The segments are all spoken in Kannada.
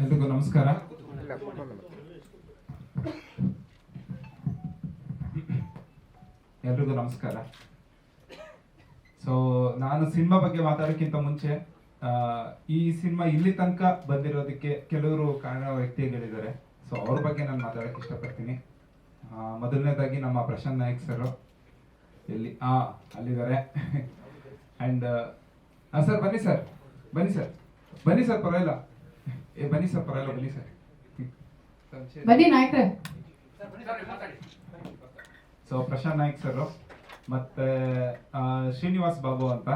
ಎಲ್ರಿಗೂ ನಮಸ್ಕಾರ. ಎಲ್ರಿಗೂ ನಮಸ್ಕಾರ. ಸೊ ನಾನು ಸಿನಿಮಾ ಬಗ್ಗೆ ಮಾತಾಡೋಕ್ಕಿಂತ ಮುಂಚೆ ಈ ಸಿನಿಮಾ ಇಲ್ಲಿ ತನಕ ಬಂದಿರೋದಕ್ಕೆ ಕೆಲವರು ಕಾರಣ ವ್ಯಕ್ತಿಗಳಿದ್ದಾರೆ. ಸೊ ಅವ್ರ ಬಗ್ಗೆ ನಾನು ಮಾತಾಡೋಕೆ ಇಷ್ಟಪಡ್ತೀನಿ. ಮೊದಲನೇದಾಗಿ ನಮ್ಮ ಪ್ರಶಾಂತ್ ನಾಯಕ್ ಸರ್ ಎಲ್ಲಿ, ಆ, ಅಲ್ಲಿದ್ದಾರೆ. ಆ್ಯಂಡ್ ಸರ್ ಬನ್ನಿ ಸರ್ ಬನ್ನಿ ಸರ್ ಬನ್ನಿ ಸರ್ ಪರವಾಗಿಲ್ಲ. ಏ ಬನ್ನಿ ಸರ್ ಪರಲ್ಲ ಬನ್ನಿ ಸರ್. ಬನ್ನಿ ನಾಯಕ್ರೆ. ಸೊ ಪ್ರಶಾಂತ್ ನಾಯ್ಕ್ ಸರ್ ಮತ್ತೆ ಶ್ರೀನಿವಾಸ್ ಬಾಬು ಅಂತ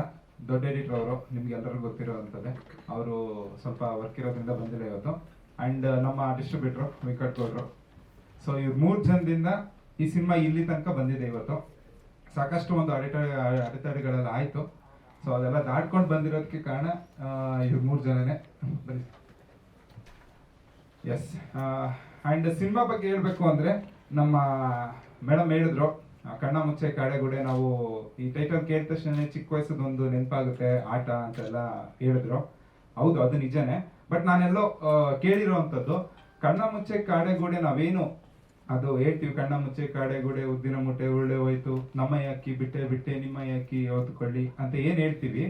ದೊಡ್ಡ ಎಡಿಟರ್ ಅವರು ನಿಮ್ಗೆ ಎಲ್ಲರಿಗೂ ಗೊತ್ತಿರೋವಂಥದ್ದೇ. ಅವರು ಸ್ವಲ್ಪ ವರ್ಕ್ ಇರೋದ್ರಿಂದ ಬಂದಿಲ್ಲ ಇವತ್ತು. ಅಂಡ್ ನಮ್ಮ ಡಿಸ್ಟ್ರಿಬ್ಯೂಟ್ರು ವೆಂಕಟ್ ಗೌಡ್ರು. ಸೊ ಇವ್ರು ಮೂರು ಜನದಿಂದ ಈ ಸಿನಿಮಾ ಇಲ್ಲಿ ತನಕ ಬಂದಿದೆ ಇವತ್ತು. ಸಾಕಷ್ಟು ಒಂದು ಅಡಿಟ ಅಡೆತಡೆಗಳೆಲ್ಲ ಆಯಿತು. ಸೊ ಅದೆಲ್ಲ ದಾಟ್ಕೊಂಡು ಬಂದಿರೋದಕ್ಕೆ ಕಾರಣ ಇವ್ರು ಮೂರು ಜನನೇ. ಬನ್ನಿ. ಎಸ್ ಅಂಡ್ ಸಿನಿಮಾ ಬಗ್ಗೆ ಹೇಳಬೇಕು ಅಂದ್ರೆ ನಮ್ಮ ಮೇಡಮ್ ಹೇಳಿದ್ರು ಕಣ್ಣ ಮುಚ್ಚೆ ಕಾಡೆಗುಡೆ ನಾವು ಈ ಟೈಟಲ್ ಕೇಳಿದ ತಕ್ಷಣ ಚಿಕ್ಕ ವಯಸ್ಸದ ಒಂದು ನೆನಪಾಗುತ್ತೆ, ಆಟ ಅಂತೆಲ್ಲ ಹೇಳಿದ್ರು. ಹೌದು, ಅದು ನಿಜನೇ. ಬಟ್ ನಾನೆಲ್ಲೋ ಕೇಳಿರೋವಂಥದ್ದು, ಕಣ್ಣ ಮುಚ್ಚೆ ಕಾಡೆಗೂಡೆ ನಾವೇನು? ಅದು ಹೇಳ್ತೀವಿ, ಕಣ್ಣ ಮುಚ್ಚೆ ಕಾಡೆಗೂಡೆ, ಉದ್ದಿನ ಮುಟ್ಟೆ ಉರುಳೆ ಹೋಯ್ತು, ನಮ್ಮ ಅಕ್ಕಿ ಬಿಟ್ಟೆ ಬಿಟ್ಟೆ ನಿಮ್ಮ ಅಕ್ಕಿ, ಹೊತ್ಕೊಳ್ಳಿ ಅಂತ ಏನು ಹೇಳ್ತೀವಿ?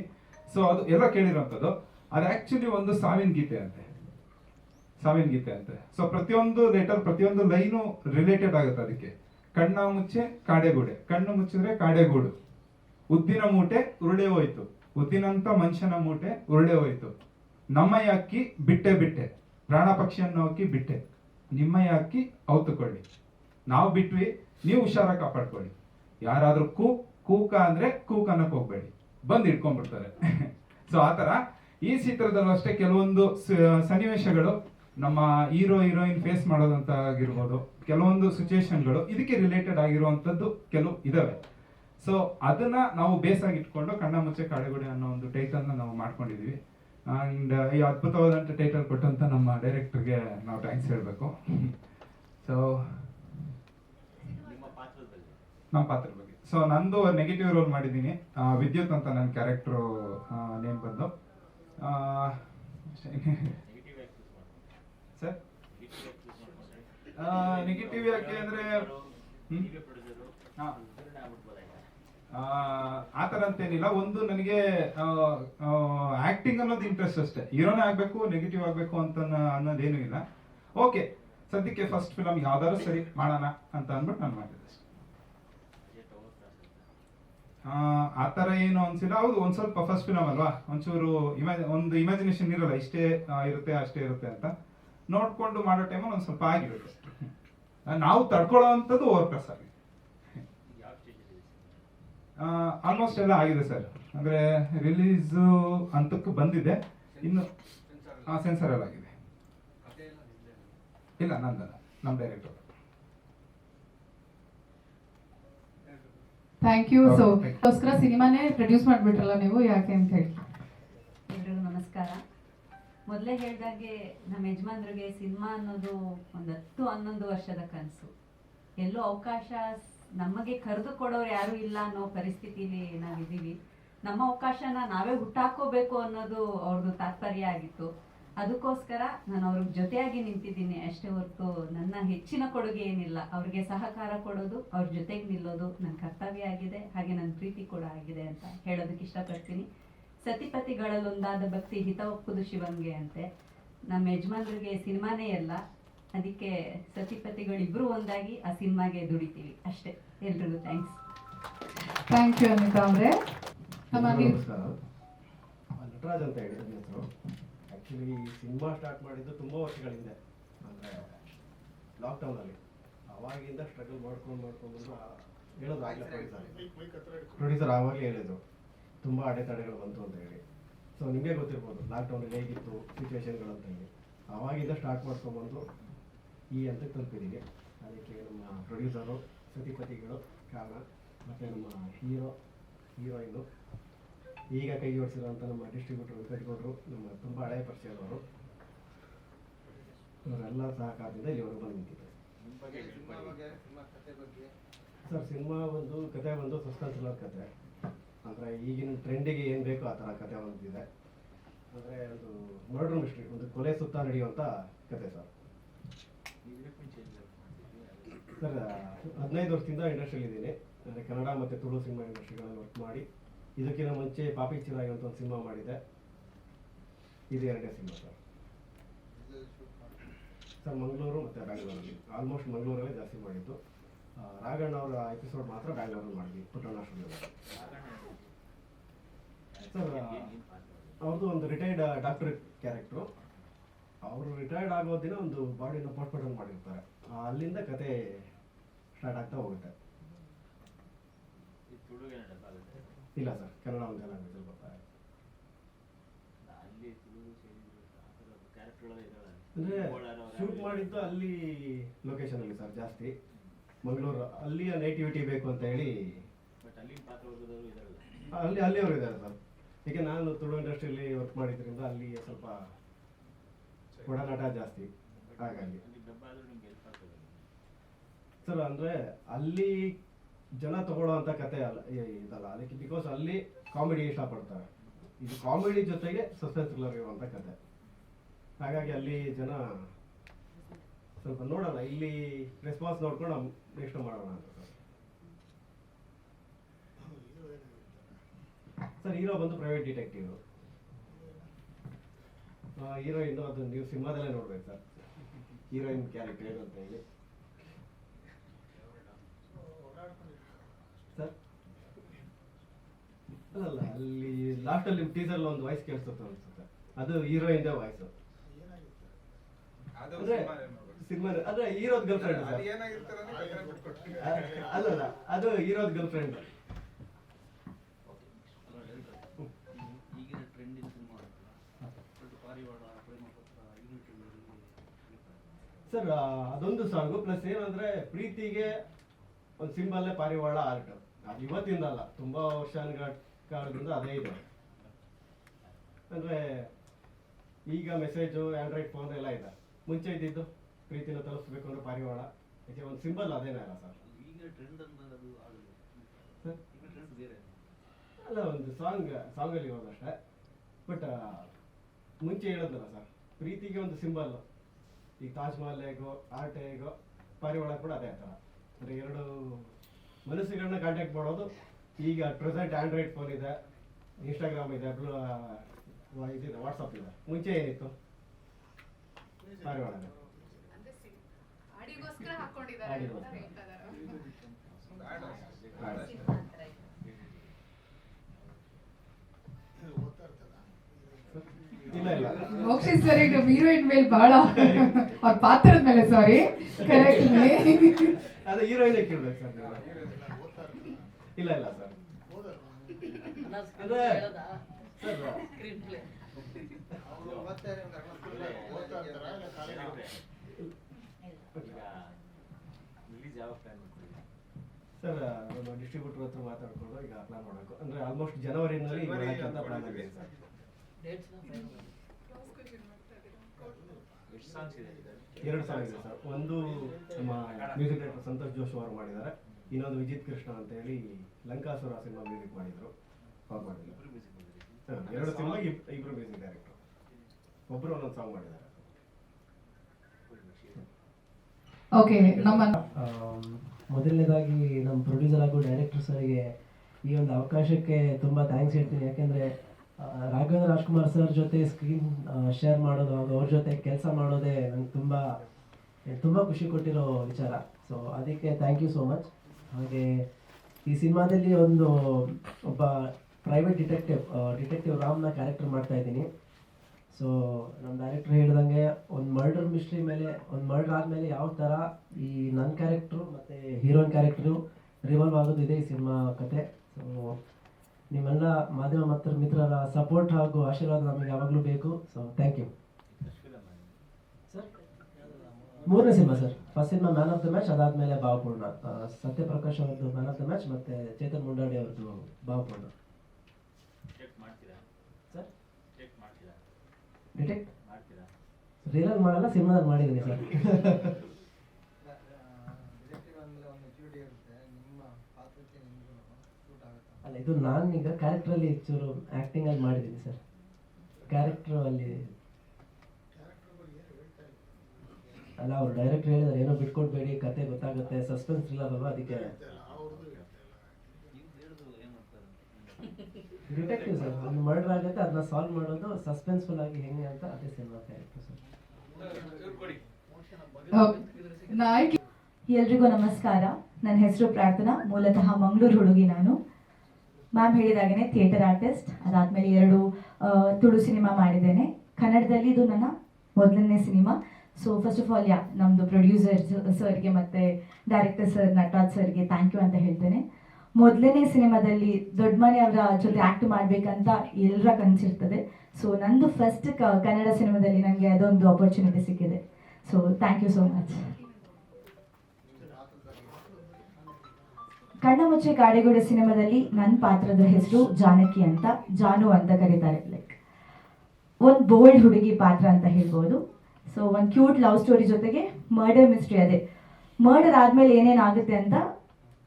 ಸೊ ಅದು ಎಲ್ಲ ಕೇಳಿರೋಂಥದ್ದು ಅದು ಆಕ್ಚುಲಿ ಒಂದು ಸಾವಿನ ಗೀತೆ ಅಂತೆ. ಸಾವಿನ ಗೀತೆ ಅಂತೆ. ಸೊ ಪ್ರತಿಯೊಂದು ಲೆಟರ್ ಪ್ರತಿಯೊಂದು ಲೈನು ರಿಲೇಟೆಡ್ ಆಗುತ್ತೆ ಅದಕ್ಕೆ. ಕಣ್ಣ ಮುಚ್ಚೆ ಕಾಡೆಗೂಡೆ ಕಣ್ಣು ಮುಚ್ಚಿದ್ರೆ ಕಾಡೆಗೂಡು ಉದ್ದಿನ ಮೂಟೆ ಉರುಳೆ ಹೋಯ್ತು. ಉದ್ದಿನಂತ ಮನುಷ್ಯನ ಮೂಟೆ ಉರುಳೆ ಹೋಯ್ತು. ನಮ್ಮ ಅಕ್ಕಿ, ಬಿಟ್ಟೆ ಬಿಟ್ಟೆ. ಪ್ರಾಣ ಪಕ್ಷಿಯನ್ನು ಅಕ್ಕಿ, ಬಿಟ್ಟೆ. ನಿಮ್ಮ ಅಕ್ಕಿ, ಔತುಕೊಳ್ಳಿ. ನಾವು ಬಿಟ್ವಿ, ನೀವು ಹುಷಾರಾಗಿ ಕಾಪಾಡ್ಕೊಳ್ಳಿ. ಯಾರಾದ್ರೂ ಕೂ, ಕೂಕ ಅಂದ್ರೆ ಕೂಕನಕ್ಕೆ ಹೋಗ್ಬೇಡಿ. ಬಂದ್ ಇಟ್ಕೊಂಡ್ಬಿಡ್ತಾರೆ ಸೊ ಆತರ ಈ ಚಿತ್ರದಲ್ಲೂ ಅಷ್ಟೇ ಕೆಲವೊಂದು ಸನ್ನಿವೇಶಗಳು ನಮ್ಮ ಹೀರೋ ಹೀರೋಯಿನ್ ಫೇಸ್ ಮಾಡೋದಂತ ಆಗಿರ್ಬೋದು ಕೆಲವೊಂದು ಸಿಚುವೇಶನ್ಗಳು ಇದಕ್ಕೆ ರಿಲೇಟೆಡ್ ಆಗಿರುವಂಥದ್ದು ಕೆಲವು ಇದಾವೆ. ಸೊ ಅದನ್ನ ನಾವು ಬೇಸ್ ಆಗಿ ಇಟ್ಕೊಂಡು ಕಣ್ಣ ಮುಚ್ಚೆ ಕಾಡೆಗುಡೆ ಅನ್ನೋ ಒಂದು ಟೈಟಲ್ ನಾವು ಮಾಡ್ಕೊಂಡಿದೀವಿ. ಅಂಡ್ ಈ ಅದ್ಭುತವಾದಂತ ಟೈಟಲ್ ಕೊಟ್ಟಂತ ನಮ್ಮ ಡೈರೆಕ್ಟರ್ಗೆ ನಾವು ಥ್ಯಾಂಕ್ಸ್ ಹೇಳಬೇಕು. ಸೊ ನಮ್ಮ ಪಾತ್ರ ಬಗ್ಗೆ. ಸೊ ನಂದು ನೆಗೆಟಿವ್ ರೋಲ್ ಮಾಡಿದ್ದೀನಿ. ವಿದ್ಯುತ್ ಅಂತ ನನ್ನ ಕ್ಯಾರೆಕ್ಟ್ರು ನೇಮ್ ಬಂದು ಸರ್ ನೆಗೆಟಿವ್ ಯಾಕೆ ಅಂದ್ರೆ. ಆ, ತರ ಅಂತೇನಿಲ್ಲ ಒಂದು ನನಗೆ ಆಕ್ಟಿಂಗ್ ಅನ್ನೋದು ಇಂಟ್ರೆಸ್ಟ್ ಅಷ್ಟೇ. ಹೀರೋನೇ ಆಗ್ಬೇಕು ನೆಗೆಟಿವ್ ಆಗ್ಬೇಕು ಅಂತ ಅನ್ನೋದೇನು ಇಲ್ಲ. ಓಕೆ ಸದ್ಯಕ್ಕೆ ಫಸ್ಟ್ ಫಿಲಮ್ ಯಾವ್ದಾದ್ರು ಸರಿ ಮಾಡೋಣ ಅಂತ ಅಂದ್ಬಿಟ್ಟು ನಾನು ಮಾಡಿದೆ. ಆ, ಥರ ಏನು ಅನ್ಸಿಲ್ಲ. ಹೌದು ಒಂದ್ ಸ್ವಲ್ಪ ಫಸ್ಟ್ ಫಿಲಮ್ ಅಲ್ವಾ? ಒಂಚೂರು ಇಮ್ಯಾಜ್ ಒಂದು ಇಮ್ಯಾಜಿನೇಷನ್ ಇರಲ್ಲ. ಇಷ್ಟೇ ಇರುತ್ತೆ ಅಷ್ಟೇ ಇರುತ್ತೆ ಅಂತ. ನೋಡ್ಕೊಂಡು ಮಾಡೋ ಟೈಮಲ್ಲಿ ಒಂದು ಸ್ವಲ್ಪ ಆಗಿರುತ್ತೆ. ನಾವು ತಡ್ಕೊಳ್ಳೋ ಅಂಥದ್ದು ಓವರ್ ಪ್ಲಸ್ ಆಗಿದೆ ಆಲ್ಮೋಸ್ಟ್ ಎಲ್ಲ ಆಗಿದೆ ಸರ್. ಅಂದ್ರೆ ರಿಲೀಸ್ ಅಂತಕ್ಕೆ ಬಂದಿದೆ. ಇನ್ನು ಸೆನ್ಸರ್ ಎಲ್ಲ ಆಗಿದೆ. ಇಲ್ಲ ನಂದಲ್ಲ ನಮ್ಮ ಡೈರೆಕ್ಟರ್ ಥ್ಯಾಂಕ್ ಯು ಸೊ ಸಿನಿಮಾನೇ ಪ್ರೊಡ್ಯೂಸ್ ಮಾಡ್ಬಿಟ್ರಲ್ಲ ನೀವು ಯಾಕೆ ಅಂತ ಹೇಳಿ? ಎಲ್ರಿಗೂ ನಮಸ್ಕಾರ. ಮೊದಲೇ ಹೇಳಿದಾಗೆ ನಮ್ಮ ಯಜಮಾನ್ರಿಗೆ ಸಿನಿಮಾ ಅನ್ನೋದು ಒಂದು ಹತ್ತು, ಹನ್ನೊಂದು ವರ್ಷದ ಕನಸು. ಎಲ್ಲೋ ಅವಕಾಶ ನಮಗೆ ಕರೆದು ಕೊಡೋರು ಯಾರು ಇಲ್ಲ ಅನ್ನೋ ಪರಿಸ್ಥಿತಿಲಿ ನಾವಿದ್ದೀವಿ. ನಮ್ಮ ಅವಕಾಶನ ನಾವೇ ಹುಟ್ಟಾಕೋಬೇಕು ಅನ್ನೋದು ಅವ್ರದ್ದು ತಾತ್ಪರ್ಯ ಆಗಿತ್ತು. ಅದಕ್ಕೋಸ್ಕರ ನಾನು ಅವ್ರ ಜೊತೆಯಾಗಿ ನಿಂತಿದ್ದೀನಿ. ಅಷ್ಟೇ ಹೊರತು ನನ್ನ ಹೆಚ್ಚಿನ ಕೊಡುಗೆ ಏನಿಲ್ಲ. ಅವ್ರಿಗೆ ಸಹಕಾರ ಕೊಡೋದು, ಅವ್ರ ಜೊತೆಗೆ ನಿಲ್ಲೋದು ನನ್ನ ಕರ್ತವ್ಯ ಆಗಿದೆ. ಹಾಗೆ ನನ್ನ ಪ್ರೀತಿ ಕೂಡ ಆಗಿದೆ ಅಂತ ಹೇಳೋದಕ್ಕೆ ಇಷ್ಟಪಡ್ತೀನಿ. ಸತಿಪತಿಗಳಲ್ಲೊಂದಾದ ಭಕ್ತಿ ಹಿತ ಒಪ್ಪುದು ಶಿವನ್ಗೆ ಅಂತೆ. ನಮ್ಮ ಯಜಮಾನ್ರಿಗೆ ಸಿನಿಮಾನೇ ಅಲ್ಲ ಅದಕ್ಕೆ ಸತಿಪತಿಗಳಿಬ್ರು ಒಂದಾಗಿ ಆ ಸಿನಿಮಾಗೆ ದುಡಿತೀವಿ ಅಷ್ಟೇ. ಎಲ್ರಿಗೂ ಥ್ಯಾಂಕ್ಸ್ ಥ್ಯಾಂಕ್ ಯು ಅನಿತಾ ಅವರೇ. ನಟರಾಜ್ ಅಂತ ಹೇಳಿ ನನ್ನ ಹೆಸರು. ಆ್ಯಕ್ಚುಲಿ ಸಿನಿಮಾ ಸ್ಟಾರ್ಟ್ ಮಾಡಿದ್ದು ತುಂಬ ವರ್ಷಗಳ ಹಿಂದೆ. ಅಂದರೆ ಲಾಕ್ಡೌನಲ್ಲಿ ಅವಾಗಿಂದ ಸ್ಟ್ರಗಲ್ ಮಾಡ್ಕೊಂಡು ಮಾಡ್ಕೊಂಡು ಹೇಳೋದು ಪ್ರೊಡ್ಯೂಸರ್ ಆವಾಗಲೇ ಹೇಳಿದ್ರು. ತುಂಬ ಅಡೆತಡೆಗಳು ಬಂತು ಅಂತ ಹೇಳಿ. ಸೊ ನಿಮಗೆ ಗೊತ್ತಿರ್ಬೋದು ಲಾಕ್ಡೌನ್ ಹೇಗಿತ್ತು ಸಿಚುವೇಶನ್ಗಳು ಅಂತ ಹೇಳಿ ಆವಾಗಿಂದ ಸ್ಟಾರ್ಟ್ ಮಾಡ್ಕೊಂಡ್ಬಂದು ಈ ಹಂತಕ್ಕೆ ತಲುಪಿದ್ದೀವಿ ಅದಕ್ಕೆ ನಮ್ಮ ಪ್ರೊಡ್ಯೂಸರು ಸತಿಪತಿಗಳು ಕಾರಣ ಮತ್ತು ನಮ್ಮ ಹೀರೋ ಹೀರೋಯಿನು ಈಗ ಕೈ ಜೋಡಿಸಿರುವಂಥ ನಮ್ಮ ಡಿಸ್ಟ್ರಿಬ್ಯೂಟರ್ ವೆಂಕಟಗೌಡರು ನಮ್ಮ ತುಂಬ ಹಳೆಯ ಪರಿಚಯದವರು. ಇವರೆಲ್ಲ ಸಹಕಾರದಿಂದ ಇವರು ಬಂದು ನಿಂತಿದ್ದಾರೆ. ಸರ್ ಸಿನಿಮಾ ಒಂದು ಕತೆ ಬಂದು ಸಸ್ಪೆನ್ಸ್ ಕತೆ. ಅಂದರೆ ಈಗಿನ ಟ್ರೆಂಡಿಗೆ ಏನು ಬೇಕೋ ಆ ಥರ ಕತೆ ಒಂದಿದೆ ಅಂದರೆ ಒಂದು ಮರ್ಡರ್ ಮಿಸ್ಟ್ರಿ ಒಂದು ಕೊಲೆ ಸುತ್ತ ನಡೆಯುವಂಥ ಕತೆ ಸರ್. ಸರ್ ಹದಿನೈದು ವರ್ಷದಿಂದ ಇಂಡಸ್ಟ್ರಿಯಲ್ಲಿ ಇದ್ದೀನಿ. ಅಂದರೆ ಕನ್ನಡ ಮತ್ತು ತುಳು ಸಿನಿಮಾ ಇಂಡಸ್ಟ್ರಿಗಳಲ್ಲಿ ವರ್ಕ್ ಮಾಡಿ. ಇದಕ್ಕಿಂತ ಮುಂಚೆ ಪಾಪಿ ಚಿರಾಗಿ ಅಂತ ಒಂದು ಸಿನಿಮಾ ಮಾಡಿದೆ. ಇದು ಎರಡನೇ ಸಿನಿಮಾ ಸರ್. ಸರ್, ಮಂಗಳೂರು ಮತ್ತು ಬ್ಯಾಂಗ್ಳೂರಲ್ಲಿ. ಆಲ್ಮೋಸ್ಟ್ ಮಂಗಳೂರಲ್ಲೇ ಜಾಸ್ತಿ ಮಾಡಿದ್ದು. ರಾಘಣ್ಣ ಅವರ ಎಪಿಸೋಡ್ ಮಾತ್ರ ಬ್ಯಾಂಗ್ಳೂರಲ್ಲಿ ಮಾಡಿದ್ವಿ, ಪುಟ್ಟಣ್ಣ ಸ್ಟುಡಿಯೋದಲ್ಲಿ ಸರ್ ಅವ್ರದ್ದು ಒಂದು ರಿಟೈರ್ಡ್ ಡಾಕ್ಟರ್ ಕ್ಯಾರೆಕ್ಟ್ರು ಅವರು ರಿಟೈರ್ಡ್ ಆಗೋ ದಿನ ಒಂದು ಬಾಡಿನ ಪೋಸ್ಟ್ಮಾರ್ಟಮ್ ಮಾಡಿರ್ತಾರೆ. ಅಲ್ಲಿಂದ ಕತೆ ಸ್ಟಾರ್ಟ್ ಆಗ್ತಾ ಹೋಗುತ್ತೆ. ಇಲ್ಲ ಸರ್ ಕನ್ನಡ ಒಂದು ಲ್ಯಾಂಗ್ವೇಜಲ್ಲಿ ಬರ್ತಾರೆ ಅಂದರೆ ಶೂಟ್ ಮಾಡಿದ್ದು ಅಲ್ಲಿ ಲೊಕೇಶನ್ ಅಲ್ಲಿ ಸರ್ ಜಾಸ್ತಿ. ಮಂಗಳೂರು ಅಲ್ಲಿಯ ನೇಟಿವಿಟಿ ಬೇಕು ಅಂತ ಹೇಳಿ. ಅಲ್ಲಿ ಅಲ್ಲಿ ಅವರು ಇದ್ದಾರೆ ಸರ್ ಏಕೆ ನಾನು ತುಳು ಇಂಡಸ್ಟ್ರಿಯಲ್ಲಿ ವರ್ಕ್ ಮಾಡಿದ್ರಿಂದ ಅಲ್ಲಿ ಸ್ವಲ್ಪ ಒಡನಾಟ ಜಾಸ್ತಿ. ಹಾಗಾಗಿ. ಸರ್ ಅಂದರೆ ಅಲ್ಲಿ ಜನ ತಗೊಳ್ಳೋವಂಥ ಕತೆ ಅಲ್ಲ ಇದಲ್ಲ. ಅದಕ್ಕೆ ಬಿಕಾಸ್ ಅಲ್ಲಿ ಕಾಮಿಡಿ ಇಷ್ಟಪಡ್ತಾರೆ ಇದು ಕಾಮಿಡಿ ಜೊತೆಗೆ ಸಸ್ಪೆನ್ಸ್ ಥ್ರಿಲ್ಲರ್ ಇರುವಂಥ ಕತೆ. ಹಾಗಾಗಿ ಅಲ್ಲಿ ಜನ ಸ್ವಲ್ಪ ನೋಡೋಣ ಇಲ್ಲಿ ರೆಸ್ಪಾನ್ಸ್ ನೋಡ್ಕೊಂಡು ನೆಕ್ಸ್ಟ್ ಮಾಡೋಣ ಅಂತ. ಸರ್ ಹೀರೋ ಬಂದು ಪ್ರೈವೇಟ್ ಡಿಟೆಕ್ಟಿವ್ ಹೀರೋಯಿನ್ ಅದು ನೀವು ಸಿನಿಮಾದಲ್ಲೇ ನೋಡ್ಬೇಕು ಸರ್. ಹೀರೋಯಿನ್ ಕ್ಯಾರೆಕ್ಟರ್ ಏನು ಅಂತ ಹೇಳಿ. ಸರ್ ಅಲ್ಲ ಅಲ್ಲಿ ಲಾಸ್ಟಲ್ಲಿ ಟೀಸರ್ ಒಂದು ವಾಯ್ಸ್ ಕೇಳಿಸುತ್ತೆ ಅನ್ಸುತ್ತೆ. ಅದು ಹೀರೋಯಿನ್ ವಾಯ್ಸ್ ಸಿನಿಮಾ ಅಂದ್ರೆ ಹೀರೋದ್ ಗರ್ಲ್ ಫ್ರೆಂಡ್. ಅಲ್ಲಲ್ಲ ಅದು ಹೀರೋದ್ ಗರ್ಲ್ ಫ್ರೆಂಡ್ ಪಾರಿವಾಳ ಸರ್ ಅದೊಂದು ಸಾಂಗು ಪ್ಲಸ್ ಏನಂದ್ರೆ ಪ್ರೀತಿಗೆ ಒಂದು ಸಿಂಬಲ್ಲೇ ಪಾರಿವಾಳ ಆರ್ಟ್ ಅದು ಇವತ್ತಿಂದ ಅಲ್ಲ ತುಂಬಾ ವರ್ಷ ಕಾಲದಿಂದ ಅದೇ ಇದೆ. ಅಂದ್ರೆ ಈಗ ಮೆಸೇಜು ಆಂಡ್ರಾಯ್ಡ್ ಫೋನ್ ಎಲ್ಲ ಇದೆ. ಮುಂಚೆ ಇದ್ದಿದ್ದು ಪ್ರೀತಿನ ತಲುಪಿಸ್ಬೇಕು ಅಂದ್ರೆ ಪಾರಿವಾಳ. ಯಾಕೆ ಒಂದು ಸಿಂಬಲ್ ಅದೇನೇ ಅಲ್ಲ ಸರ್ ಈಗಿನ ಟ್ರೆಂಡ್ ಅಂದ್ರೆ ಅದು ಸರ್ ಈಗ ಟ್ರೆಂಡ್ ಅಲ್ಲ ಒಂದು ಸಾಂಗ್ ಸಾಂಗಲ್ಲಿ ಇರೋದಷ್ಟೇ. ಬಟ್ ಮುಂಚೆ ಹೇಳಿದ್ನಲ್ಲ ಸರ್ ಪ್ರೀತಿಗೆ ಒಂದು ಸಿಂಬಲ್ ಈಗ ತಾಜ್ ಮಹಲ್ ಹೇಗೋ ಆರ್ಟ್ ಹೇಗೋ ಪಾರಿವಾಳ ಕೂಡ ಅದೇ ಥರ. ಅಂದರೆ ಎರಡು ಮನಸ್ಸುಗಳನ್ನ ಕಾಂಟ್ಯಾಕ್ಟ್ ಮಾಡೋದು. ಈಗ ಪ್ರೆಸೆಂಟ್ ಆಂಡ್ರಾಯ್ಡ್ ಫೋನ್ ಇದೆ ಇನ್ಸ್ಟಾಗ್ರಾಮ್ ಇದೆ ಬ್ಲೂ ಇದಿದೆ ವಾಟ್ಸಪ್ ಇದೆ. ಮುಂಚೆ ಏನಿತ್ತು? ಪಾರಿವಾಳ ಹಾಡಿಗೋಸ್ಕರ ಹಾಕೊಂಡಿದ್ದಾರೆ ಅಂತ ಹಾಡಿಗೋಸ್ಕರ. ಹೇಳ್ತಾ ಇದ್ದಾರೆ ಒಂದು ಆಡು ಅಷ್ಟೇ. ಆಡು. ಸಿನಿಮಾ ಹತ್ರ ಇದೆ. ಇಲ್ಲ ಇಲ್ಲ ಮೋಕ್ಷಿತ್ ಸರ್ ಈಗ ಹೀರೋಯಿನ್ ಮೇಲೆ ಬಹಳ ಅವ್ರ ಪಾತ್ರದ ಮೇಲೆ ಸಾರಿ ಕರೆಕ್ಟ್ ಅದು ಹೀರೋಯಿನ್ ಕೇಳ್ಬೇಕು ಸರ್ ಇಲ್ಲ ಇಲ್ಲ ಸರ್. ಅಂದ್ರೆ ಸರ್ ಸರ್ ಡಿಸ್ಟ್ರಿಬ್ಯೂಟರ್ ಹತ್ರ ಮಾತಾಡ್ಕೊಂಡು ಈಗ ಪ್ಲಾನ್ ಮಾಡಬೇಕು ಅಂದ್ರೆ ಆಲ್ಮೋಸ್ಟ್ ಜನವರಿನಲ್ಲಿ ಪ್ಲಾನ್ ಆಗಿದೆ ಅಂತ ಎಷ್ಟು ಸಾಂಗ್ಸ್ ಇದೆ ಎರಡು ಸಾಂಗ್ ಇದೆ ಸರ್. ಒಂದು ನಮ್ಮ ಮ್ಯೂಸಿಕ್ ಡೈರೆಕ್ಟರ್ ಸಂತೋಷ್ ಜೋಶ್ ಅವರು ಮಾಡಿದ್ದಾರೆ. ಇನ್ನೊಂದು ವಿಜಿತ್ ಕೃಷ್ಣ ಅಂತ ಹೇಳಿ ಲಂಕಾಸುರ ಸಿನಿಮಾ ಮ್ಯೂಸಿಕ್ ಮಾಡಿದ್ರು. ಅವ್ರು ಮಾಡಿದ್ರು. ಹಾ, ಎರಡು ಸಿನಿಮಾ ಇಬ್ರು ಮ್ಯೂಸಿಕ್ ಡೈರೆಕ್ಟರ್ ಒಬ್ಬರು ಒಂದೊಂದು ಸಾಂಗ್ ಮಾಡಿದ್ದಾರೆ. ಓಕೆ ನಮ್ಮ ಆಮ್, ಮೊದಲನೇದಾಗಿ ನಮ್ಮ ಪ್ರೊಡ್ಯೂಸರ್ ಹಾಗೂ ಡೈರೆಕ್ಟರ್ ಸರ್ಗೆ ಈ ಒಂದು ಅವಕಾಶಕ್ಕೆ ತುಂಬ ಥ್ಯಾಂಕ್ಸ್ ಹೇಳ್ತೀನಿ. ಯಾಕೆಂದರೆ ರಾಘವೇಂದ್ರ ರಾಜ್ಕುಮಾರ್ ಸರ್ ಜೊತೆ ಸ್ಕ್ರೀನ್ ಶೇರ್ ಮಾಡೋದು ಹಾಗೂ ಅವ್ರ ಜೊತೆ ಕೆಲಸ ಮಾಡೋದೇ ನಂಗೆ ತುಂಬ ತುಂಬ ಖುಷಿ ಕೊಟ್ಟಿರೋ ವಿಚಾರ. ಸೊ ಅದಕ್ಕೆ ಥ್ಯಾಂಕ್ ಯು ಸೋ ಮಚ್ ಹಾಗೆ ಈ ಸಿನಿಮಾದಲ್ಲಿ ಒಂದು, ಒಬ್ಬ ಪ್ರೈವೇಟ್ ಡಿಟೆಕ್ಟಿವ್ ಡಿಟೆಕ್ಟಿವ್ ರಾಮ್ನ ಕ್ಯಾರೆಕ್ಟರ್ ಮಾಡ್ತಾ ಇದ್ದೀನಿ. ಸೊ ನಮ್ಮ ಡೈರೆಕ್ಟರ್ ಹೇಳ್ದಂಗೆ ಒಂದು ಮರ್ಡರ್ ಮಿಸ್ಟ್ರಿ ಮೇಲೆ, ಒಂದು ಮರ್ಡರ್ ಆದಮೇಲೆ ಯಾವ ಥರ ಈ ನನ್ನ ಕ್ಯಾರೆಕ್ಟ್ರು ಮತ್ತು ಹೀರೋಯಿನ್ ಕ್ಯಾರೆಕ್ಟ್ರು ರಿವಾಲ್ವ್ ಆಗೋದಿದೆ ಈ ಸಿನಿಮಾ ಕತೆ. ಸೊ ನಿಮ್ಮೆಲ್ಲ ಮಾಧ್ಯಮ ಮತ್ತು ಮಿತ್ರರ ಸಪೋರ್ಟ್ ಹಾಗೂ ಆಶೀರ್ವಾದ ನಮಗೆ ಯಾವಾಗಲೂ ಬೇಕು. ಸೊ ಥ್ಯಾಂಕ್ ಯು ಸರ್ ಮೂರನೇ cinema sir first cinema man of the match ಅದಾದ್ಮೇಲೆ ಭಾವಪೂರ್ಣ. ಸತ್ಯಪ್ರಕಾಶ್ ಅವರದ್ದು ಮ್ಯಾನ್ ಆಫ್ ದ ಮ್ಯಾಚ್ ಮತ್ತೆ ಚೇತನ್ ಮುಂಡಾಡಿ ಅವರದ್ದು ಭಾವಪೂರ್ಣ. ಚೆಕ್ ಮಾಡ್ತೀರಾ? ಸರ್ ಚೆಕ್ ಮಾಡ್ತೀರಾ? ಡಿಟೆಕ್ಟ್ ಮಾಡ್ತೀರಾ? ರೀಲಲ್ಲಿ ಮಾಡಲ್ಲ ಸಿನಿಮಾದಲ್ಲಿ ಮಾಡಿದ್ದೀನಿ ಸರ್ ಡಿಟೆಕ್ಟಿವ್ ಅಂದಮೇಲೆ ಒಂದು ಮೆಚುರಿಟಿ ಇರುತ್ತೆ ನಿಮ್ಮ ಪಾತ್ರಕ್ಕೆ ನಿಮಗೂ ಸೂಟ್ ಆಗುತ್ತೆ ಅಲ್ಲ ಇದು ನಾನು ಈಗ ಕ್ಯಾರೆಕ್ಟ್ರಲ್ಲಿ ಚೂರು ಆ್ಯಕ್ಟಿಂಗ್ ಅಲ್ಲಿ ಮಾಡಿದ್ದೀನಿ ಸರ್ ಕ್ಯಾರೆಕ್ಟರ್ ಅಲ್ಲಿ ಅಲ್ಲ ಅವ್ರು ಡೈರೆಕ್ಟ್ ಹೇಳಿದಾರೆ ಏನೋ ಬಿಟ್ಕೊಡ್ಬೇಡಿ ಕತೆ ಗೊತ್ತಾಗುತ್ತೆ ಸಸ್ಪೆನ್ಸ್ ಥ್ರಿಲ್ಲರ್ ಅಲ್ವಾ ಅದಕ್ಕೆ. ಡಿಟೆಕ್ಟಿವ್ ಸರ್ ಒಂದು ಮರ್ಡರ್ ಆಗುತ್ತೆ ಅದನ್ನ ಸಾಲ್ವ್ ಮಾಡೋದು ಸಸ್ಪೆನ್ಸ್ಫುಲ್ ಆಗಿ ಹೆಂಗೆ ಅಂತ ಅದೇ ಸಿನಿಮಾ ಕ್ಯಾರೆಕ್ಟರ್ ಸರ್ ಎಲ್ರಿಗೂ ನಮಸ್ಕಾರ. ನನ್ನ ಹೆಸರು ಪ್ರಾರ್ಥನಾ ಮೂಲತಃ ಮಂಗಳೂರು ಹುಡುಗಿ ನಾನು. ಮ್ಯಾಮ್ ಹೇಳಿದಾಗನೇ ಥಿಯೇಟರ್ ಆರ್ಟಿಸ್ಟ್, ಅದಾದಮೇಲೆ ಎರಡು ತುಳು ಸಿನಿಮಾ ಮಾಡಿದ್ದೇನೆ. ಕನ್ನಡದಲ್ಲಿ ಇದು ನನ್ನ ಮೊದಲನೇ cinema. So first of all yeah ನಮ್ಮದು ಪ್ರೊಡ್ಯೂಸರ್ ಸರ್ಗೆ ಮತ್ತು ಡೈರೆಕ್ಟರ್ ಸರ್ ನಟರಾಜ್ ಸರ್ಗೆ ಥ್ಯಾಂಕ್ ಯು ಅಂತ ಹೇಳ್ತೇನೆ. ಮೊದಲನೇ ಸಿನಿಮಾದಲ್ಲಿ ದೊಡ್ಡ ಮನೆಯವರ ಜೊತೆ ಆ್ಯಕ್ಟ್ ಮಾಡಬೇಕಂತ ಎಲ್ಲರ ಕನಸಿರ್ತದೆ. ಸೊ ನಂದು ಫಸ್ಟ್ ಕನ್ನಡ ಸಿನಿಮಾದಲ್ಲಿ ನನಗೆ ಅದೊಂದು ಆಪರ್ಚುನಿಟಿ ಸಿಕ್ಕಿದೆ. So thank you so much Kanna Mucche ಸಿನಿಮಾದಲ್ಲಿ ನನ್ನ ಪಾತ್ರದ ಹೆಸರು ಜಾನಕಿ ಅಂತ, ಜಾನು ಅಂತ ಕರೀತಾರೆ. ಲೈಕ್ ಒಂದು ಬೋಲ್ಡ್ ಹುಡುಗಿ ಪಾತ್ರ ಅಂತ ಹೇಳ್ಬೋದು. ಸೊ ಒಂದು ಕ್ಯೂಟ್ ಲವ್ ಸ್ಟೋರಿ ಜೊತೆಗೆ ಮರ್ಡರ್ ಮಿಸ್ಟ್ರಿ ಅದೇ. ಮರ್ಡರ್ ಆದಮೇಲೆ ಏನೇನಾಗುತ್ತೆ ಅಂತ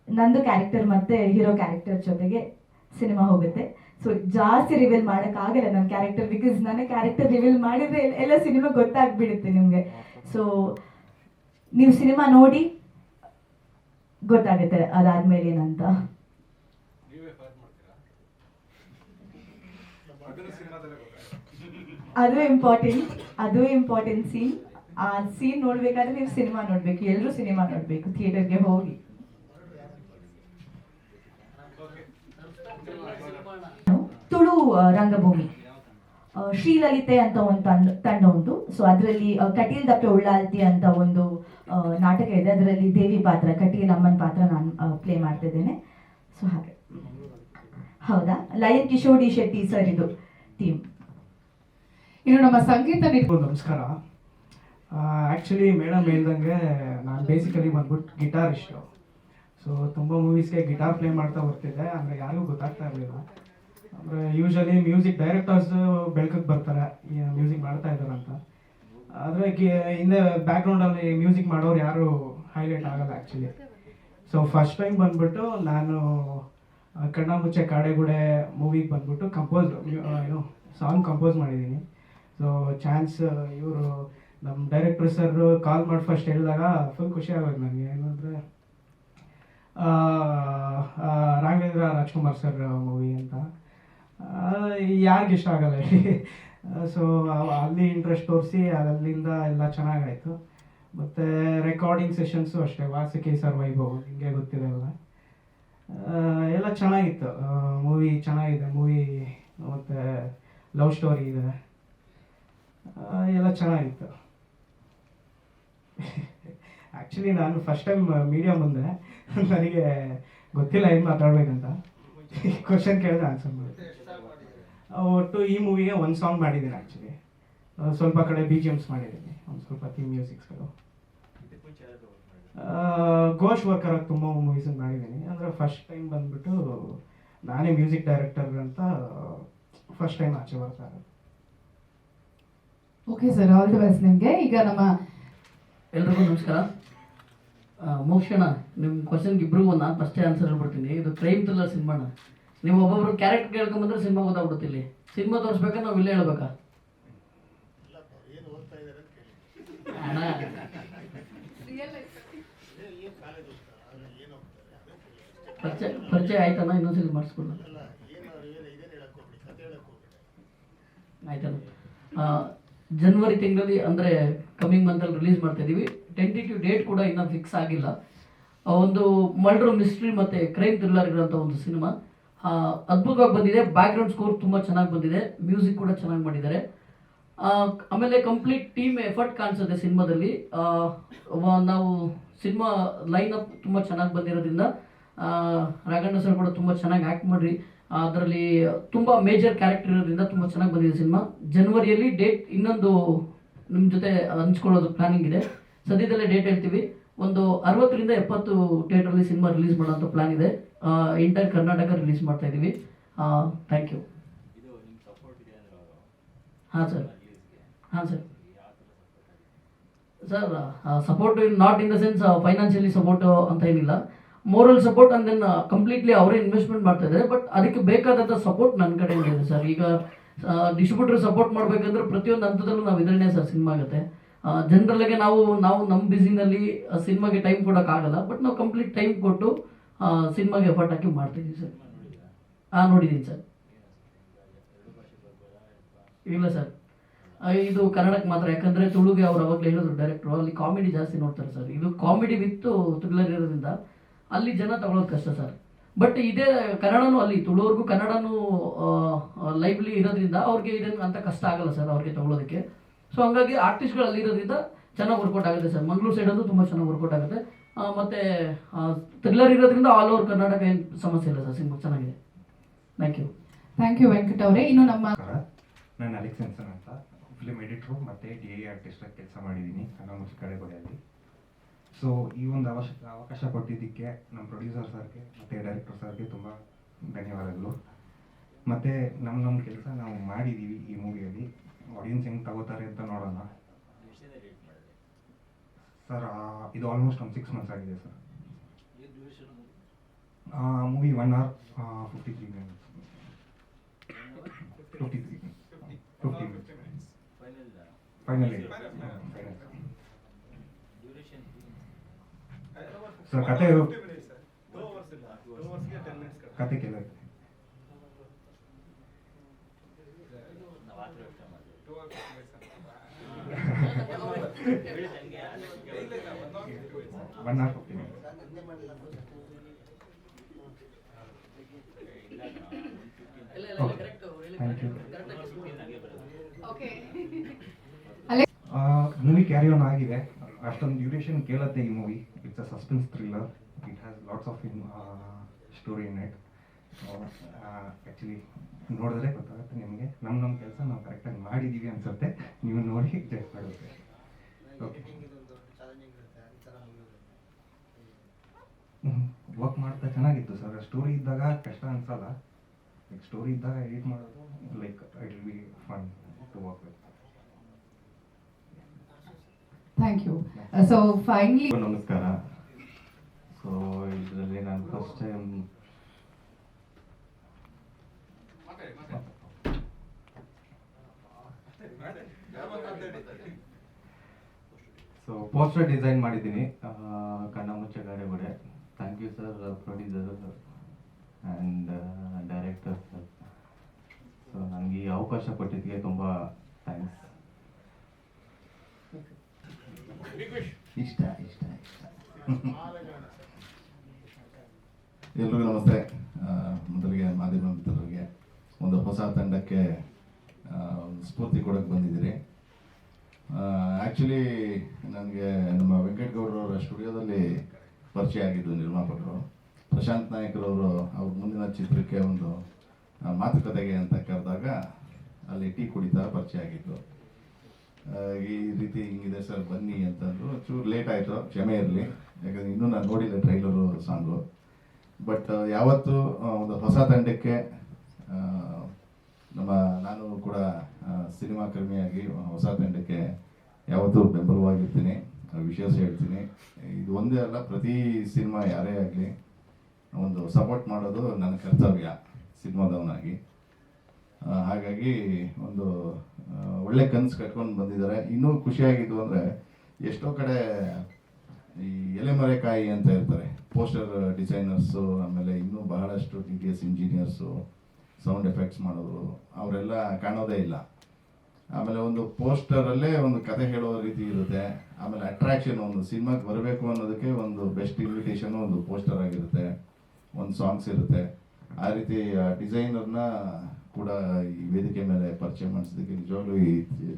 ನಂದು ಕ್ಯಾರೆಕ್ಟರ್ ಮತ್ತೆ ಹೀರೋ ಕ್ಯಾರೆಕ್ಟರ್ ಜೊತೆಗೆ ಸಿನಿಮಾ ಹೋಗುತ್ತೆ. ಸೊ ಜಾಸ್ತಿ ರಿವೀಲ್ ಮಾಡೋಕ್ಕಾಗಲ್ಲ ನನ್ನ ಕ್ಯಾರೆಕ್ಟರ್ ಬಿಕಾಸ್ ನನ್ನ ಕ್ಯಾರೆಕ್ಟರ್ ರಿವೀಲ್ ಮಾಡಿದರೆ ಎಲ್ಲ ಸಿನಿಮಾ ಗೊತ್ತಾಗ್ಬಿಡುತ್ತೆ ನಿಮಗೆ. ಸೊ ನೀವು ಸಿನಿಮಾ ನೋಡಿ ಗೊತ್ತಾಗುತ್ತೆ ಅದಾದ್ಮೇಲೆ ಏನಂತ. ಅದು ಇಂಪಾರ್ಟೆಂಟ್ ಅದು ಇಂಪಾರ್ಟೆಂಟ್ ಸೀನ್ ಆ ಸೀನ್ ನೋಡ್ಬೇಕಾದ್ರೆ ನೀವು ಸಿನಿಮಾ ನೋಡ್ಬೇಕು ಎಲ್ಲರೂ ಸಿನಿಮಾ ನೋಡ್ಬೇಕು ಥಿಯೇಟರ್ಗೆ ಹೋಗಿ. ತುಳು ರಂಗಭೂಮಿ. ಶ್ರೀಲಲಿತೆ ಅಂತ ಒಂದು ತಂಡ ತಂಡ ಉಂಟು. ಸೊ ಅದರಲ್ಲಿ ಕಟೀಲ್ ದಪ್ಪೆ ಉಳ್ಳಾಲ್ತಿ ಅಂತ ಒಂದು ನಾಟಕ ಇದೆ ಅದರಲ್ಲಿ ದೇವಿ ಪಾತ್ರ ಕಟ್ಟಿಗೆ ನಮ್ಮನ ಪಾತ್ರ ನಾನು ಪ್ಲೇ ಮಾಡ್ತಿದ್ದೇನೆ. ಸೊ ಹಾಗೆ. ಹೌದಾ? Lion Kishore D Shetty sir ಇದು ಟೀಮ್ ಇನ್ನು ನಮ್ಮ ಸಂಗೀತ ನಮಸ್ಕಾರ. ಆ್ಯಕ್ಚುಲಿ ಮೇಡಮ್ ಹೇಳ್ದಂಗೆ ನಾನು ಬೇಸಿಕಲಿ ಬಂದ್ಬಿಟ್ಟು ಗಿಟಾರಿಸ್ಟು ಸೊ ತುಂಬ ಮೂವೀಸ್ಗೆ ಗಿಟಾರ್ ಪ್ಲೇ ಮಾಡ್ತಾ ಬರ್ತಿದ್ದೆ. ಅಂದರೆ ಯಾರಿಗೂ ಗೊತ್ತಾಗ್ತಾ ಇರಲಿಲ್ಲ. ಅಂದರೆ ಯೂಶಲಿ ಮ್ಯೂಸಿಕ್ ಡೈರೆಕ್ಟರ್ಸ್ ಬೆಳಕಕ್ಕೆ ಬರ್ತಾರೆ ಮ್ಯೂಸಿಕ್ ಮಾಡ್ತಾ ಇದ್ದಾರೆ ಅಂತ ಆದರೆ ಹಿಂದೆ ಬ್ಯಾಕ್ಗ್ರೌಂಡಲ್ಲಿ ಮ್ಯೂಸಿಕ್ ಮಾಡೋರು ಯಾರು ಹೈಲೈಟ್ ಆಗಲ್ಲ ಆ್ಯಕ್ಚುಲಿ ಸೊ ಫಸ್ಟ್ ಟೈಮ್ ಬಂದ್ಬಿಟ್ಟು ನಾನು ಕಣ್ಣಾಮುಚ್ಚೆ ಕಣ್ಣ ಮುಚ್ಚೆ ಕಾಡೆಗುಡೆ ಮೂವಿಗೆ ಬಂದ್ಬಿಟ್ಟು ಕಂಪೋಸ್ ಏನು ಸಾಂಗ್ ಕಂಪೋಸ್ ಮಾಡಿದ್ದೀನಿ. ಸೊ ಚಾನ್ಸ್ ಇವರು ನಮ್ಮ ಡೈರೆಕ್ಟರ್ ಸರ್ ಕಾಲ್ ಮಾಡಿ ಫಸ್ಟ್ ಹೇಳಿದಾಗ ಫುಲ್ ಖುಷಿ ಆಗೋದು ನನಗೆ. ಏನಂದರೆ ರಾಘವೇಂದ್ರ ರಾಜ್ಕುಮಾರ್ ಸರ್ ಮೂವಿ ಅಂತ. ಯಾರಿಗಿಷ್ಟ ಆಗಲ್ಲ ಸೊ ಅಲ್ಲಿ ಇಂಟ್ರೆಸ್ಟ್ ತೋರಿಸಿ, ಅಲ್ಲಿಂದ ಎಲ್ಲ ಚೆನ್ನಾಗಾಯಿತು. ಮತ್ತು ರೆಕಾರ್ಡಿಂಗ್ ಸೆಷನ್ಸು ಅಷ್ಟೇ ವಾಸಕಿ ಸರ್ ವೈಭವ್ ನಿಮಗೆ ಗೊತ್ತಿದೆ ಅಲ್ಲ ಎಲ್ಲ ಚೆನ್ನಾಗಿತ್ತು. ಮೂವಿ ಚೆನ್ನಾಗಿದೆ ಮೂವಿ ಮತ್ತು ಲವ್ ಸ್ಟೋರಿ ಇದೆ. ಎಲ್ಲ ಚೆನ್ನಾಗಿತ್ತು. ಆ್ಯಕ್ಚುಲಿ ನಾನು ಫಸ್ಟ್ ಟೈಮ್ ಮೀಡಿಯಾ ಮುಂದೆ ನನಗೆ ಗೊತ್ತಿಲ್ಲ, ಏನು ಮಾತಾಡ್ಬೇಕಂತ. ಕ್ವಶನ್ ಕೇಳಿದ್ರೆ ಆನ್ಸರ್ ಮಾಡಿ. ಒಟ್ಟು ಈ ಮೂವಿಗೆ ಒಂದು ಸಾಂಗ್ ಮಾಡಿದ್ದೀನಿ ಆ್ಯಕ್ಚುಲಿ ಸ್ವಲ್ಪ ಕಡೆ ಬಿ ಜಿ ಎಮ್ಸ್ ಮಾಡಿದ್ದೀನಿ. ಒಂದು ಸ್ವಲ್ಪ ಥೀಮ್ ಮ್ಯೂಸಿಕ್ಸ್ಗಳು ಘೋಷ್ ವರ್ಕರ್ ಆಗಿ ತುಂಬ ಮೂವೀಸ್ ಮಾಡಿದ್ದೀನಿ. ಅಂದರೆ ಫಸ್ಟ್ ಟೈಮ್ ಬಂದ್ಬಿಟ್ಟು ನಾನೇ ಮ್ಯೂಸಿಕ್ ಡೈರೆಕ್ಟರ್ ಅಂತ ಫಸ್ಟ್ ಟೈಮ್ ಆಚೆ ಬರ್ತಾ ಇರೋದು. Okay sir all the best ನಿಮಗೆ. ಈಗ ನಮ್ಮ ಎಲ್ರಿಗೂ ನಮಸ್ಕಾರ. ಮೋಕ್ಷಣ ನಿಮ್ಮ ಕ್ವಶನ್ಗೆ ಇಬ್ಬರಿಗೂ ಒಂದು ನಾನು ಫಸ್ಟೇ ಆನ್ಸರ್ ಹೇಳ್ಬಿಡ್ತೀನಿ. ಇದು ಕ್ರೈಮ್ ಥ್ರಿಲ್ಲರ್ ಸಿನಿಮಾನ ನೀವು ಒಬ್ಬೊಬ್ರು ಕ್ಯಾರೆಕ್ಟರ್ ಕೇಳ್ಕೊಂಬಂದ್ರೆ ಸಿನಿಮಾ ಗೊತ್ತಾಗ್ಬಿಡುತ್ತೆ ಇಲ್ಲಿ. ಸಿನಿಮಾ ತೋರಿಸ್ಬೇಕಾ ನಾವು ಇಲ್ಲೇ ಹೇಳ್ಬೇಕಾ? ಪರಿಚಯ ಪರಿಚಯ ಆಯ್ತಣ್ಣ, ಇನ್ನೊಂದ್ಸಲಿ ಮಾಡಿಸ್ಕೊಡ ಆಯ್ತಲ್ಲ ಜನವರಿ ತಿಂಗಳಲ್ಲಿ ಅಂದರೆ ಕಮ್ಮಿಂಗ್ ಮಂತಲ್ಲಿ ರಿಲೀಸ್ ಮಾಡ್ತಾ ಇದ್ದೀವಿ ಟೆಂಟೇಟಿವ್ ಡೇಟ್ ಕೂಡ ಇನ್ನೂ ಫಿಕ್ಸ್ ಆಗಿಲ್ಲ. ಒಂದು ಮರ್ಡರ್ ಮಿಸ್ಟ್ರಿ ಮತ್ತು ಕ್ರೈಮ್ ಥ್ರಿಲ್ಲರ್ ಇರೋಂಥ ಒಂದು ಸಿನಿಮಾ ಅದ್ಭುತವಾಗಿ ಬಂದಿದೆ. ಬ್ಯಾಕ್ಗ್ರೌಂಡ್ ಸ್ಕೋರ್ ತುಂಬ ಚೆನ್ನಾಗಿ ಬಂದಿದೆ. ಮ್ಯೂಸಿಕ್ ಕೂಡ ಚೆನ್ನಾಗಿ ಮಾಡಿದ್ದಾರೆ. ಆಮೇಲೆ ಕಂಪ್ಲೀಟ್ ಟೀಮ್ ಎಫರ್ಟ್ ಕಾಣಿಸುತ್ತೆ ಸಿನಿಮಾದಲ್ಲಿ. ನಾವು ಸಿನಿಮಾ ಲೈನ್ ಅಪ್ ತುಂಬ ಚೆನ್ನಾಗಿ ಬಂದಿರೋದ್ರಿಂದ ರಾಘಣ್ಣ ಸರ್ ಕೂಡ ತುಂಬ ಚೆನ್ನಾಗಿ ಆ್ಯಕ್ಟ್ ಮಾಡ್ರಿ. ಅದರಲ್ಲಿ ತುಂಬ ಮೇಜರ್ ಕ್ಯಾರೆಕ್ಟರ್ ಇರೋದ್ರಿಂದ ತುಂಬ ಚೆನ್ನಾಗಿ ಬಂದಿದೆ ಸಿನಿಮಾ. ಜನವರಿಯಲ್ಲಿ ಡೇಟ್ ಇನ್ನೊಂದು ನಿಮ್ಮ ಜೊತೆ ಹಂಚ್ಕೊಳ್ಳೋದು ಪ್ಲಾನಿಂಗ್ ಇದೆ. ಸದ್ಯದಲ್ಲೇ ಡೇಟ್ ಹೇಳ್ತೀವಿ. ಒಂದು ಅರವತ್ತರಿಂದ ಎಪ್ಪತ್ತು ಥಿಯೇಟ್ರಲ್ಲಿ ಸಿನಿಮಾ ರಿಲೀಸ್ ಮಾಡೋಂಥ ಪ್ಲಾನ್ ಇದೆ. ಇಂಟರ್ ಕರ್ನಾಟಕ ರಿಲೀಸ್ ಮಾಡ್ತಾ ಇದ್ದೀವಿ. ಥ್ಯಾಂಕ್ ಯು ಹಾಂ ಸರ್ ಹಾಂ sir sir support in not in the sense financially support ಅಂತ ಏನಿಲ್ಲ. Moral support and then completely ಅವರೇ ಇನ್ವೆಸ್ಟ್ಮೆಂಟ್ ಮಾಡ್ತಾ ಇದ್ದಾರೆ. ಬಟ್ ಅದಕ್ಕೆ ಬೇಕಾದಂಥ ಸಪೋರ್ಟ್ ನನ್ನ ಕಡೆ ಇದೆ ಸರ್ ಈಗ ಡಿಸ್ಟ್ರಿಬ್ಯೂಟರ್ ಸಪೋರ್ಟ್ ಮಾಡಬೇಕಂದ್ರೆ ಪ್ರತಿಯೊಂದು ಹಂತದಲ್ಲೂ ನಾವು ಇದನ್ನೇ ಸರ್ ಸಿನಿಮಾ ಆಗುತ್ತೆ. ಜನರಲ್ಗೆ ನಾವು ನಾವು ನಮ್ಮ ಬಿಸಿನಲ್ಲಿ ಸಿನಿಮಾಗೆ ಟೈಮ್ ಕೊಡೋಕ್ಕಾಗಲ್ಲ ಬಟ್ ನಾವು ಕಂಪ್ಲೀಟ್ ಟೈಮ್ ಕೊಟ್ಟು ಸಿನಿಮಾಗೆ ಎಫರ್ಟ್ ಹಾಕಿ ಮಾಡ್ತಿದ್ದೀನಿ ಸರ್. ಹಾಂ ನೋಡಿದ್ದೀನಿ ಸರ್. ಇಲ್ಲ ಸರ್. ಇದು ಕನ್ನಡಕ್ಕೆ ಮಾತ್ರ, ಯಾಕಂದರೆ ತುಳುಗೆ ಅವ್ರು ಅವಾಗಲೇ ಹೇಳಿದ್ರು ಡೈರೆಕ್ಟ್ರು ಅಲ್ಲಿ ಕಾಮಿಡಿ ಜಾಸ್ತಿ ನೋಡ್ತಾರೆ ಸರ್. ಇದು ಕಾಮಿಡಿ ವಿತ್ ಥ್ರಿಲ್ಲರ್ ಇರೋದ್ರಿಂದ ಅಲ್ಲಿ ಜನ ತಗೊಳ್ಳೋದು ಕಷ್ಟ ಸರ್. ಬಟ್ ಇದೇ ಕನ್ನಡನೂ ಅಲ್ಲಿ, ತುಳುವರೆಗೂ ಕನ್ನಡನೂ ಲೈವ್ಲಿ ಇರೋದ್ರಿಂದ ಅವ್ರಿಗೆ ಇದನ್ನು ಅಂತ ಕಷ್ಟ ಆಗಲ್ಲ ಸರ್ ಅವ್ರಿಗೆ ತಗೊಳ್ಳೋದಕ್ಕೆ ಸೊ ಹಂಗಾಗಿ ಆರ್ಟಿಸ್ಟ್ಗಳು ಅಲ್ಲಿ ಇರೋದ್ರಿಂದ ಚೆನ್ನಾಗಿ ವರ್ಕೌಟ್ ಆಗುತ್ತೆ ಸರ್. ಮಂಗಳೂರು ಸೈಡಲ್ಲೂ ತುಂಬ ಚೆನ್ನಾಗಿ ವರ್ಕೌಟ್ ಆಗುತ್ತೆ. ಮತ್ತೆ ಥ್ರಿಲ್ಲರ್ ಇರೋದ್ರಿಂದ ಆಲ್ ಓವರ್ ಕರ್ನಾಟಕ ಏನು ಸಮಸ್ಯೆ ಇಲ್ಲ ಸರ್ ಸಿನಿಮಾ ಚೆನ್ನಾಗಿದೆ. Thank you thank you Venkata ಅವರೇ. ಇನ್ನು ನಮ್ಮ ನಾನು ಅಲೆಕ್ಸ್ ಸೆನ್ಸನ್ ಅಂತ. ಫಿಲ್ಮ್ ಎಡಿಟ್ರು ಮತ್ತು ಡಿ ಎ ಆರ್ಟಿಸ್ಟ್ ಕೆಲಸ ಮಾಡಿದ್ದೀನಿ ಕನ್ನಡ ಕಡೆಗೊಡೆಯಲ್ಲಿ ಸೊ ಈ ಒಂದು ಅವಶ್ಯಕ ಅವಕಾಶ ಕೊಟ್ಟಿದ್ದಕ್ಕೆ ನಮ್ಮ ಪ್ರೊಡ್ಯೂಸರ್ ಸರ್ಗೆ ಮತ್ತು ಡೈರೆಕ್ಟರ್ ಸರ್ಗೆ ತುಂಬ ಧನ್ಯವಾದಗಳು. ಮತ್ತು ನಮ್ಮ ನಮ್ಮ ಕೆಲಸ ನಾವು ಮಾಡಿದ್ದೀವಿ ಈ ಮೂವಿಯಲ್ಲಿ ಆಡಿಯನ್ಸ್ ಹೆಂಗೆ ತಗೋತಾರೆ ಅಂತ ನೋಡೋಣ. ಸರ್ ಇದು ಆಲ್ಮೋಸ್ಟ್ ಒಂದು ಸಿಕ್ಸ್ ಮಂತ್ಸ್ ಆಗಿದೆ sir movie one hour fifty three minutes fifty three fifty minutes final sir ಕತೆ ಕತೆ ಕೆಲ one hour fifty minutes thank you okay movie carry on ಆಗಿದೆ. ಅಷ್ಟೊಂದು ಡ್ಯೂರೇಷನ್ ಕೇಳುತ್ತೆ ಈ movie it's a suspense thriller it has lots of in story in it actually ನೋಡಿದ್ರೆ ಗೊತ್ತಾಗುತ್ತೆ ನಿಮಗೆ. ನಮ್ಮ ನಮ್ಮ ಕೆಲಸ ನಾವು ಕರೆಕ್ಟಾಗಿ ಮಾಡಿದ್ದೀವಿ ಅನ್ಸುತ್ತೆ. ನೀವು ನೋಡಿ ಜಡ್ಜ್ ಮಾಡುತ್ತೆ ಓಕೆ ವರ್ಕ್ ಮಾಡ್ತಾ ಚೆನ್ನಾಗಿತ್ತು ಸರ್. ಸ್ಟೋರಿ ಇದ್ದಾಗ ಕಷ್ಟ ಅನ್ಸಲ್ಲ. ಲೈಕ್ ಸ್ಟೋರಿ ಇದ್ದಾಗ ಎಡಿಟ್ ಮಾಡೋದು like it will be fun to work with thank you so finally ನಮಸ್ಕಾರ ಸೊ ಇದರಲ್ಲಿ ನಾನು first time so poster design ಮಾಡಿದ್ದೀನಿ. Kanna Mucche Gaadegode thank you sir producer sir and director sir so ನನಗೆ ಈ ಅವಕಾಶ ಕೊಟ್ಟಿದ್ದಕ್ಕೆ ತುಂಬ ಥ್ಯಾಂಕ್ಸ್ ಇಷ್ಟ ಇಷ್ಟ ಇಷ್ಟ. ಎಲ್ರಿಗೂ ನಮಸ್ತೆ. ಮೊದಲಿಗೆ ಮಾಧ್ಯಮ ಮಿತ್ರರಿಗೆ ಒಂದು ಹೊಸ ತಂಡಕ್ಕೆ ಸ್ಫೂರ್ತಿ ಕೊಡಕ್ಕೆ ಬಂದಿದ್ದೀರಿ. ಆ್ಯಕ್ಚುಲಿ ನನಗೆ ನಮ್ಮ ವೆಂಕಟ್ ಗೌಡ್ರವರ ಸ್ಟುಡಿಯೋದಲ್ಲಿ ಪರಿಚಯ ಆಗಿದ್ದು ನಿರ್ಮಾಪಕರು. ಪ್ರಶಾಂತ್ ನಾಯಕರವರು ಅವ್ರ ಮುಂದಿನ ಚಿತ್ರಕ್ಕೆ ಒಂದು ಮಾತುಕತೆಗೆ ಅಂತ ಕರೆದಾಗ ಅಲ್ಲಿ ಟೀ ಕುಡಿತಾ ಪರಿಚಯ ಆಗಿದ್ದು ಆ, ಈ ರೀತಿ ಹಿಂಗಿದೆ ಸರ್ ಬನ್ನಿ ಅಂತಂದ್ರು. ಚೂರು ಲೇಟ್ ಆಯಿತು ಕ್ಷಮೆ ಇರಲಿ. ಯಾಕಂದ್ರೆ ಇನ್ನೂ ನಾನು ನೋಡಿಲ್ಲ ಟ್ರೈಲರು ಸಾಂಗು ಬಟ್ ಯಾವತ್ತು ಒಂದು ಹೊಸ ತಂಡಕ್ಕೆ ನಮ್ಮ ನಾನು ಕೂಡ ಸಿನಿಮಾ ಕರ್ಮಿಯಾಗಿ ಹೊಸ ತಂಡಕ್ಕೆ ಯಾವತ್ತೂ ಬೆಂಬಲವಾಗಿರ್ತೀನಿ. ವಿಶೇಷ ಹೇಳ್ತೀನಿ. ಇದು ಒಂದೇ ಅಲ್ಲ, ಪ್ರತಿ ಸಿನಿಮಾ ಯಾರೇ ಆಗಲಿ, ಒಂದು ಸಪೋರ್ಟ್ ಮಾಡೋದು ನನ್ನ ಕರ್ತವ್ಯ, ಸಿನಿಮಾದವನಾಗಿ. ಹಾಗಾಗಿ ಒಂದು ಒಳ್ಳೆ ಕನಸು ಕಟ್ಕೊಂಡು ಬಂದಿದ್ದಾರೆ. ಇನ್ನೂ ಖುಷಿಯಾಗಿದ್ದು ಅಂದರೆ, ಎಷ್ಟೋ ಕಡೆ ಈ ಎಲೆಮರೆಕಾಯಿ ಅಂತ ಇರ್ತಾರೆ. ಪೋಸ್ಟರ್ ಡಿಸೈನರ್ಸು ಆಮೇಲೆ ಇನ್ನೂ ಬಹಳಷ್ಟು T T S engineers sound effects ಮಾಡೋರು, ಅವರೆಲ್ಲ ಕಾಣೋದೇ ಇಲ್ಲ. ಆಮೇಲೆ ಒಂದು ಪೋಸ್ಟರಲ್ಲೇ ಒಂದು ಕತೆ ಹೇಳೋ ರೀತಿ ಇರುತ್ತೆ. ಆಮೇಲೆ ಅಟ್ರಾಕ್ಷನ್ ಒಂದು ಸಿನಿಮಾಕ್ಕೆ ಬರಬೇಕು ಅನ್ನೋದಕ್ಕೆ ಒಂದು ಬೆಸ್ಟ್ ಇನ್ವಿಟೇಷನ್ ಒಂದು ಪೋಸ್ಟರ್ ಆಗಿರುತ್ತೆ, ಒಂದು ಸಾಂಗ್ಸ್ ಇರುತ್ತೆ. ಆ ರೀತಿ ಡಿಸೈನರ್ನ ಕೂಡ ಈ ವೇದಿಕೆ ಮೇಲೆ ಪರಿಚಯ ಮಾಡಿಸೋದಕ್ಕೆ ನಿಜವಾಗ್ಲೂ ಈ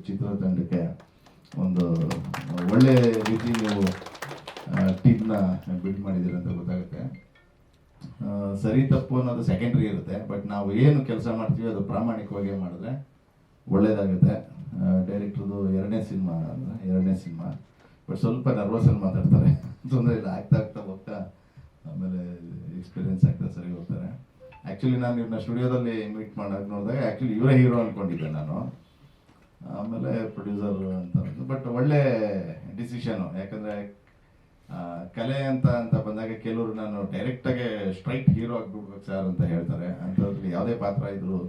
ಚಿತ್ರತಂಡಕ್ಕೆ ಒಂದು ಒಳ್ಳೆ ರೀತಿ ನೀವು ಟೀಮ್ನ ಬಿಲ್ಡ್ ಮಾಡಿದ್ದೀರಿ ಅಂತ ಗೊತ್ತಾಗುತ್ತೆ. ಸರಿ ತಪ್ಪು ಅನ್ನೋದು ಸೆಕೆಂಡ್ರಿ ಇರುತ್ತೆ ಬಟ್ ನಾವು ಏನು ಕೆಲಸ ಮಾಡ್ತೀವಿ ಅದು ಪ್ರಾಮಾಣಿಕವಾಗಿ ಮಾಡಿದ್ರೆ ಒಳ್ಳೇದಾಗುತ್ತೆ. ಡೈರೆಕ್ಟ್ರದು ಎರಡನೇ ಸಿನಿಮಾ ಅಂದರೆ, ಎರಡನೇ ಸಿನಿಮಾ. ಬಟ್ ಸ್ವಲ್ಪ ನರ್ವಸಲ್ಲಿ ಮಾತಾಡ್ತಾರೆ. ತೊಂದರೆ ಇಲ್ಲ ಆಗ್ತಾ ಆಗ್ತಾ ಹೋಗ್ತಾ, ಆಮೇಲೆ ಎಕ್ಸ್ಪೀರಿಯನ್ಸ್ ಆಗ್ತಾ ಸರಿ ಹೋಗ್ತಾರೆ. ಆ್ಯಕ್ಚುಲಿ ನಾನು ಇವ್ರನ್ನ ಸ್ಟುಡಿಯೋದಲ್ಲಿ ಮೀಟ್ ಮಾಡೋಕೆ ನೋಡಿದಾಗ ಆ್ಯಕ್ಚುಲಿ ಇವರೇ ಹೀರೋ ಅಂದ್ಕೊಂಡಿದ್ದೆ ನಾನು. ಆಮೇಲೆ ಪ್ರೊಡ್ಯೂಸರ್ ಅಂತ ಬಟ್ ಒಳ್ಳೆ ಡಿಸಿಷನು ಯಾಕಂದರೆ ಕಲೆ ಅಂತ ಅಂತ ಬಂದಾಗ ಕೆಲವರು ನಾನು ಡೈರೆಕ್ಟಾಗೆ ಸ್ಟ್ರೈಟ್ ಹೀರೋ ಆಗಿಬಿಡ್ಬೇಕು ಸರ್ ಅಂತ ಹೇಳ್ತಾರೆ. ಅಂಥದ್ರಲ್ಲಿ ಯಾವುದೇ ಪಾತ್ರ ಇದ್ದರೂ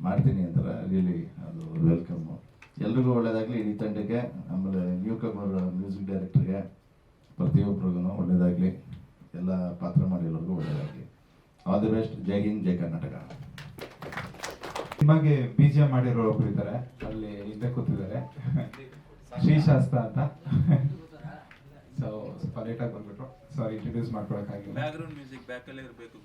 ಮಾಡ್ತೀನಿ ಅಂತಾರೆ. ರಿಯಲಿ ಅದು ವೆಲ್ಕಮ್ಮು ಎಲ್ರಿಗೂ ಒಳ್ಳೇದಾಗಲಿ. ಇಡೀ ತಂಡಕ್ಕೆ ಆಮೇಲೆ ನ್ಯೂ ಕಮರ್ ಮ್ಯೂಸಿಕ್ ಡೈರೆಕ್ಟರ್ಗೆ ಪ್ರತಿಯೊಬ್ಬರಿಗೂ ಒಳ್ಳೇದಾಗಲಿ. ಎಲ್ಲ ಪಾತ್ರ ಮಾಡಿರೋರ್ಗೂ ಒಳ್ಳೇದಾಗಲಿ. ಆಲ್ ದಿ ಬೆಸ್ಟ್ ಜೈ ಹಿಂದ್ ಜೈ ಕರ್ನಾಟಕ. ನಿಮಗೆ ಬಿ ಜಿ ಎಂ ಮಾಡಿರೋ ಒಬ್ರು ಇದ್ದಾರೆ. ಅಲ್ಲಿ ಹಿಂದೆ ಕೂತಿದ್ದಾರೆ. ಶ್ರೀಶಾಸ್ತ್ರ ಅಂತ. ಸೊ ಸ್ವಲ್ಪ ಲೇಟಾಗಿ ಬಂದ್ಬಿಟ್ರು. ಸಾರಿ ಇಂಟ್ರೊಡ್ಯೂಸ್ ಮಾಡ್ಕೊಳಕ್ಕಾಗಿಲ್ಲ. ಬ್ಯಾಕ್ಗ್ರೌಂಡ್ ಮ್ಯೂಸಿಕ್ ಬ್ಯಾಕಲ್ಲೇ ಇರಬೇಕು.